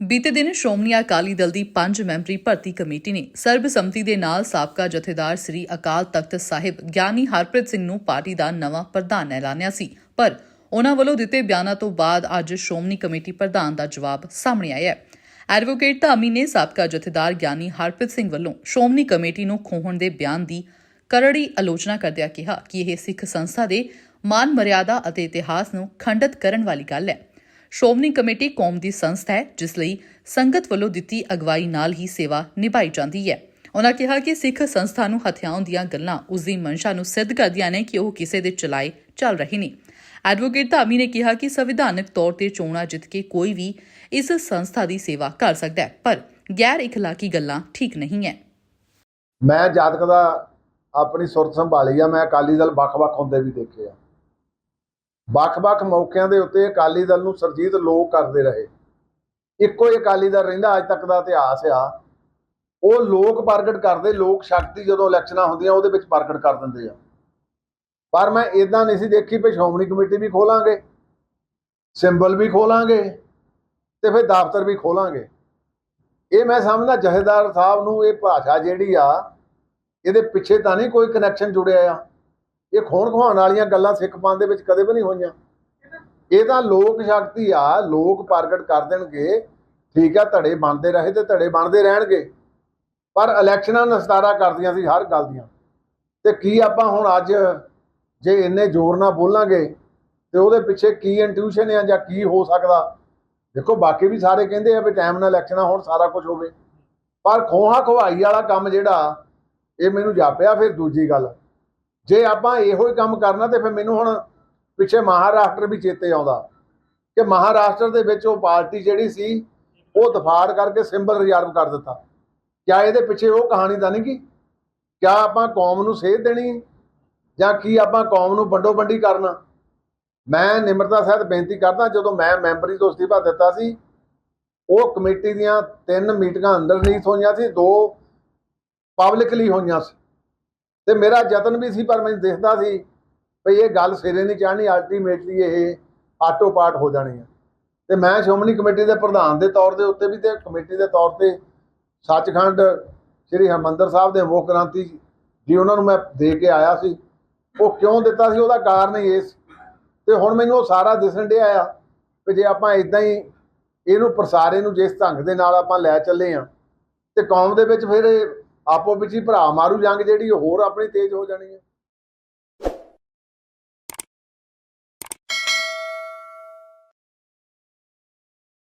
ਬੀਤੇ ਦਿਨ ਸ਼੍ਰੋਮਣੀ ਅਕਾਲੀ ਦਲ ਦੀ ਪੰਜ ਮੈਂਬਰੀ ਭਰਤੀ ਕਮੇਟੀ ਨੇ ਸਰਬਸੰਮਤੀ ਦੇ ਨਾਲ ਸਾਬਕਾ ਜਥੇਦਾਰ ਸ੍ਰੀ ਅਕਾਲ ਤਖਤ ਸਾਹਿਬ ਗਿਆਨੀ ਹਰਪ੍ਰੀਤ ਸਿੰਘ ਨੂੰ ਪਾਰਟੀ ਦਾ ਨਵਾਂ ਪ੍ਰਧਾਨ ਐਲਾਨਿਆ ਸੀ। ਪਰ ਉਹਨਾਂ ਵੱਲੋਂ ਦਿੱਤੇ ਬਿਆਨਾਂ ਤੋਂ ਬਾਅਦ ਅੱਜ ਸ਼੍ਰੋਮਣੀ ਕਮੇਟੀ ਪ੍ਰਧਾਨ ਦਾ ਜਵਾਬ ਸਾਹਮਣੇ ਆਇਆ ਹੈ। ਐਡਵੋਕੇਟ ਧਾਮੀ ਨੇ ਸਾਬਕਾ ਜਥੇਦਾਰ ਗਿਆਨੀ ਹਰਪ੍ਰੀਤ ਸਿੰਘ ਵੱਲੋਂ ਸ਼੍ਰੋਮਣੀ ਕਮੇਟੀ ਨੂੰ ਖੋਹਣ ਦੇ ਬਿਆਨ ਦੀ ਕਰੜੀ ਆਲੋਚਨਾ ਕਰਦਿਆਂ ਕਿਹਾ ਕਿ ਇਹ ਸਿੱਖ ਸੰਸਥਾ ਦੇ ਮਾਨ ਮਰਿਆਦਾ ਅਤੇ ਇਤਿਹਾਸ ਨੂੰ ਖੰਡਿਤ ਕਰਨ ਵਾਲੀ ਗੱਲ ਹੈ। ਸ਼੍ਰੋਮਣੀ ਕਮੇਟੀ ਕੌਮ ਦੀ ਸੰਸਥਾ ਹੈ, ਜਿਸ ਲਈ ਸੰਗਤ ਵੱਲੋਂ ਦਿੱਤੀ ਅਗਵਾਈ ਨਾਲ ਹੀ ਸੇਵਾ ਨਿਭਾਈ ਜਾਂਦੀ ਹੈ। ਉਨ੍ਹਾਂ ਕਿਹਾ ਕਿ ਸਿੱਖ ਸੰਸਥਾ ਨੂੰ ਹਥਿਆਉਣ ਦੀਆਂ ਗੱਲਾਂ ਉਸ ਦੀ ਮਨਸ਼ਾ ਨੂੰ ਸਿੱਧ ਕਰਦੀਆਂ ਨੇ ਕਿ ਉਹ ਕਿਸੇ ਦੇ ਚਲਾਏ ਚੱਲ ਰਹੇ ਨੇ। ਐਡਵੋਕੇਟ ਧਾਮੀ ਨੇ ਕਿਹਾ ਕਿ ਸੰਵਿਧਾਨਕ ਤੌਰ ਤੇ ਚੋਣਾਂ ਜਿੱਤ ਕੇ ਕੋਈ ਵੀ ਇਸ ਸੰਸਥਾ ਦੀ ਸੇਵਾ ਕਰ ਸਕਦਾ ਹੈ, ਪਰ ਗੈਰ ਇਖਲਾਕੀ ਗੱਲਾਂ ਠੀਕ ਨਹੀਂ ਹੈ। ਮੈਂ ਜਾਤਕ ਦਾ ਆਪਣੀ ਸੁਰਤ ਸੰਭਾਲੀ ਆ, ਮੈਂ ਅਕਾਲੀ ਦਲ ਵੱਖ-ਵੱਖ ਹੁੰਦੇ ਵੀ ਦੇਖੇ ਆ। ਵੱਖ-ਵੱਖ ਮੌਕਿਆਂ ਦੇ ਉੱਤੇ ਅਕਾਲੀ ਦਲ ਨੂੰ ਸਰਜੀਤ ਲੋਕ ਕਰਦੇ ਰਹੇ। ਇੱਕੋ ਹੀ ਅਕਾਲੀ ਦਲ ਰਹਿੰਦਾ ਅੱਜ ਤੱਕ ਦਾ ਇਤਿਹਾਸ ਆ। ਉਹ ਲੋਕ ਪ੍ਰਗਟ ਕਰਦੇ, ਲੋਕ ਸ਼ਕਤੀ ਜਦੋਂ ਇਲੈਕਸ਼ਨਾਂ ਹੁੰਦੀਆਂ, ਉਹਦੇ ਵਿੱਚ ਪ੍ਰਗਟ ਕਰ ਦਿੰਦੇ ਆ। ਪਰ ਮੈਂ ਇਦਾਂ ਨਹੀਂ ਸੀ ਦੇਖੀ ਵੀ ਸ਼੍ਰੋਮਣੀ ਕਮੇਟੀ ਵੀ ਖੋਲਾਂਗੇ, ਸਿੰਬਲ ਵੀ ਖੋਲਾਂਗੇ ਤੇ ਫਿਰ ਦਫ਼ਤਰ ਵੀ ਖੋਲਾਂਗੇ। ਇਹ ਮੈਂ ਸਮਝਦਾ ਜਹੇਦਾਰ ਸਾਹਿਬ ਨੂੰ ਇਹ ਭਾਸ਼ਾ ਜਿਹੜੀ ਆ, ਇਹਦੇ ਪਿੱਛੇ ਤਾਂ ਨਹੀਂ ਕੋਈ ਕਨੈਕਸ਼ਨ ਜੁੜਿਆ ਆ। ਇਹ ਖੋਣ ਖਵਾਉਣ ਵਾਲੀਆਂ ਗੱਲਾਂ ਸਿੱਖ ਪੰਥ ਦੇ ਵਿੱਚ ਕਦੇ ਵੀ ਨਹੀਂ ਹੋਈਆਂ। ਇਹ ਤਾਂ ਲੋਕ ਸ਼ਕਤੀ ਆ, ਲੋਕ ਪ੍ਰਗਟ ਕਰ ਦੇਣਗੇ। ਠੀਕ ਆ, ਧੜੇ ਬਣਦੇ ਰਹੇ ਤੇ ਧੜੇ ਬਣਦੇ ਰਹਿਣਗੇ। ਪਰ ਇਲੈਕਸ਼ਨਾਂ ਨਸਤਾਰਾ ਕਰਦੀਆਂ ਸੀ ਹਰ ਗੱਲ ਦੀਆਂ। ਤੇ ਕੀ ਆਪਾਂ ਹੁਣ ਅੱਜ ਜੇ ਇੰਨੇ ਜ਼ੋਰ ਨਾਲ ਬੋਲਾਂਗੇ, ਤੇ ਉਹਦੇ ਪਿੱਛੇ ਕੀ ਇੰਟਿਊਸ਼ਨ ਆ ਜਾਂ ਕੀ ਹੋ ਸਕਦਾ? ਦੇਖੋ, ਬਾਕੀ ਵੀ ਸਾਰੇ ਕਹਿੰਦੇ ਆ ਵੀ ਟਾਈਮ ਨਾਲ ਇਲੈਕਸ਼ਨਾਂ ਹੋਣ, ਸਾਰਾ ਕੁਝ ਹੋਵੇ। ਪਰ ਖੋਹਾ ਖਵਾਈ ਵਾਲਾ ਕੰਮ ਜਿਹੜਾ, ਇਹ ਮੈਨੂੰ ਜਾਪਿਆ ਫਿਰ ਦੂਜੀ ਗੱਲ। ਜੇ ਆਪਾਂ ਇਹੋ ਹੀ ਕੰਮ ਕਰਨਾ ਤੇ ਫਿਰ ਮੈਨੂੰ ਹੁਣ ਪਿੱਛੇ ਮਹਾਰਾਸ਼ਟਰ ਵੀ ਚੇਤੇ ਆਉਂਦਾ ਕਿ ਮਹਾਰਾਸ਼ਟਰ ਦੇ ਵਿੱਚ ਉਹ ਪਾਰਟੀ ਜਿਹੜੀ ਸੀ, ਉਹ ਦਫਾੜ ਕਰਕੇ ਸਿੰਬਲ ਰਿਜ਼ਰਵ ਕਰ ਦਿੱਤਾ। ਕਿਆ ਇਹਦੇ ਪਿੱਛੇ ਉਹ ਕਹਾਣੀ ਤਾਂ ਨਹੀਂ ਕੀ? ਕਿਆ ਆਪਾਂ ਕੌਮ ਨੂੰ ਸੇਧ ਦੇਣੀ? ਜਾਂ ਕੀ ਆਪਾਂ ਕੌਮ ਨੂੰ ਵੰਡੋ ਵੰਡੀ ਕਰਨਾ? ਮੈਂ ਨਿਮਰਤਾ ਸਹਿਤ ਬੇਨਤੀ ਕਰਦਾ, ਜਦੋਂ ਮੈਂ ਮੈਂਬਰੀ ਤੋਂ ਅਸਤੀਫਾ ਦਿੱਤਾ ਸੀ, ਉਹ ਕਮੇਟੀ ਦੀਆਂ ਤਿੰਨ ਮੀਟਿੰਗਾਂ ਅੰਦਰ ਨਹੀਂ ਹੋਈਆਂ ਸੀ, ਦੋ ਪਬਲਿਕਲੀ ਹੋਈਆਂ ਸੀ। ਤੇ ਮੇਰਾ ਯਤਨ ਵੀ ਸੀ, ਪਰ ਮੈਨੂੰ ਦਿਖਦਾ ਸੀ ਵੀ ਇਹ ਗੱਲ ਸਿਰੇ ਨਹੀਂ ਚੜ੍ਹਨੀ ਅਲਟੀਮੇਟਲੀ ਇਹ ਆਟੋ ਪਾਟ ਹੋ ਜਾਣੀ ਹੈ ਤੇ ਮੈਂ ਸ਼੍ਰੋਮਣੀ ਕਮੇਟੀ ਦੇ ਪ੍ਰਧਾਨ ਦੇ ਤੌਰ ਦੇ ਉੱਤੇ ਵੀ ਤੇ ਕਮੇਟੀ ਦੇ ਤੌਰ ਤੇ ਸੱਚਖੰਡ ਸ੍ਰੀ ਹਰਮੰਦਰ ਸਾਹਿਬ ਦੇ ਮੁੱਖ ਗ੍ਰੰਥੀ ਜੀ ਉਹਨਾਂ ਨੂੰ ਮੈਂ ਦੇ ਕੇ ਆਇਆ ਸੀ। ਉਹ ਕਿਉਂ ਦਿੱਤਾ ਸੀ? ਉਹਦਾ ਕਾਰਨ ਹੀ ਇਸ ਸੀ। ਤੇ ਹੁਣ ਮੈਨੂੰ ਉਹ ਸਾਰਾ ਦਿਸਣ ਡਿਆ ਆ ਕਿ ਜੇ ਆਪਾਂ ਇਦਾਂ ਹੀ ਇਹਨੂੰ ਪ੍ਰਸਾਰੇ ਨੂੰ ਜਿਸ ਢੰਗ ਦੇ ਨਾਲ ਆਪਾਂ ਲੈ ਚੱਲੇ ਆ, ਤੇ ਕੌਮ ਦੇ ਵਿੱਚ ਫਿਰ ਇਹ ਆਪੋ ਵਿੱਚ ਹੀ ਭਰਾ ਮਾਰੂ ਜੰਗ ਜਿਹੜੀ ਉਹ ਹੋਰ ਆਪਣੀ ਤੇਜ਼ ਹੋ ਜਾਣੀ ਹੈ।